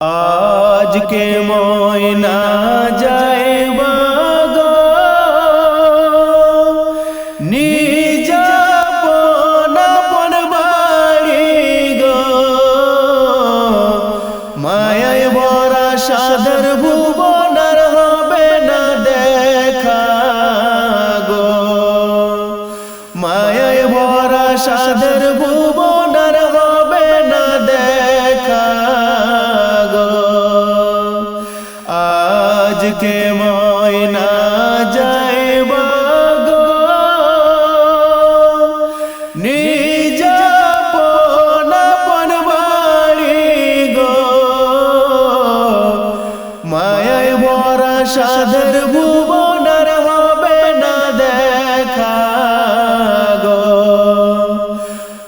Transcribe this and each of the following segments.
আজকে ময়না যাইব মায়ায় ভরা সাদর ভুবনার হবে না দেখা গো।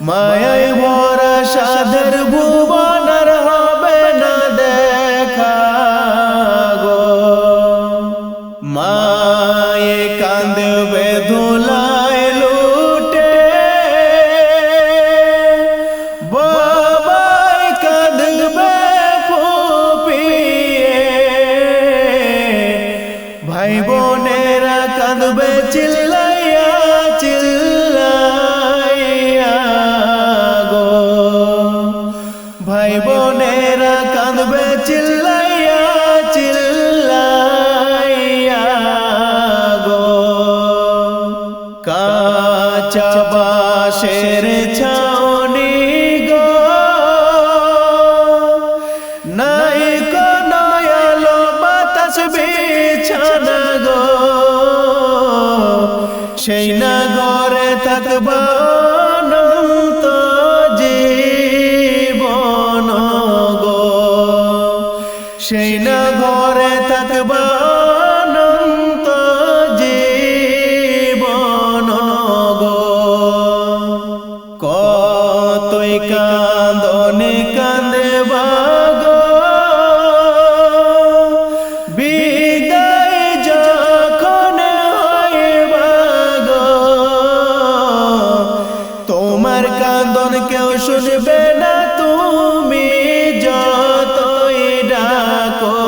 মায়ায় ভরা সাদর ভুবনার হবে না দেখা গো। মায়ে কান্দবে ধুলায় চিল্লাইয়া চিল্লাইয়া গো। কাঁচা বাঁশের ছাউনি গো। নাই কোনো আলো, বাতাস বিছানা গো। সেই না ঘরে থাকব কান্দনে কান্দে গো বিদায় যখন তোমার কান্দন কেউ শুনবে না, তুমি যতই ডাকো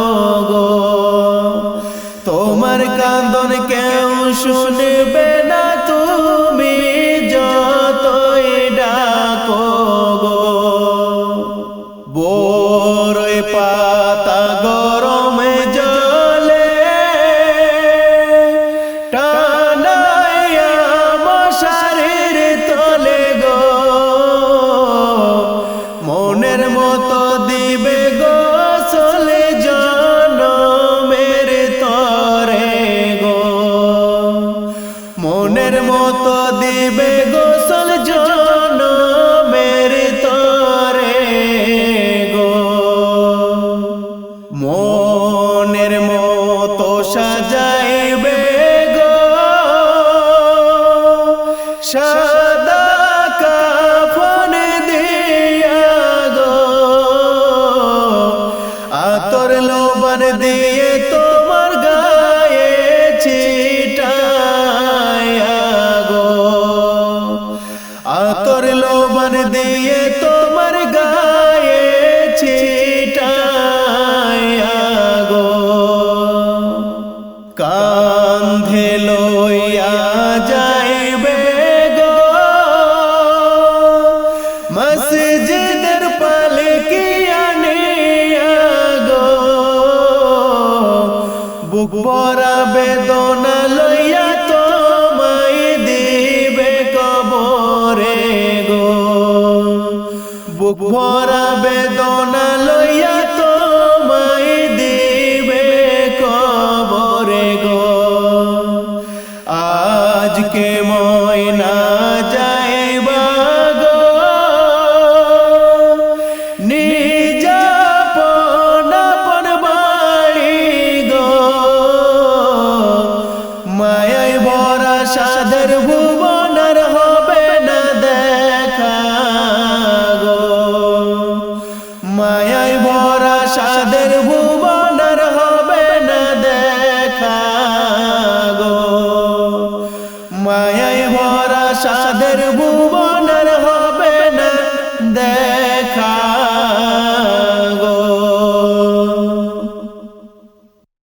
গো। তোমার কান্দন কেউ শুনবে সাজাইবে গো। গো। আতর লোবন দিয়ে তোমার কান্ধে লইয়া যাইবে গো মসজিদের পালকি আনিয়া গো বুক ভরা বেদনা লইয়া তোমায় দিবে কবরে গো। বুক ভরা বেদনা যাদের ভুবনর হবে না দেখা গো। মায়াই ভরা সাদের ভুবনার হবে না দেখা গো। মায়ায় ভরা সাদের ভুবন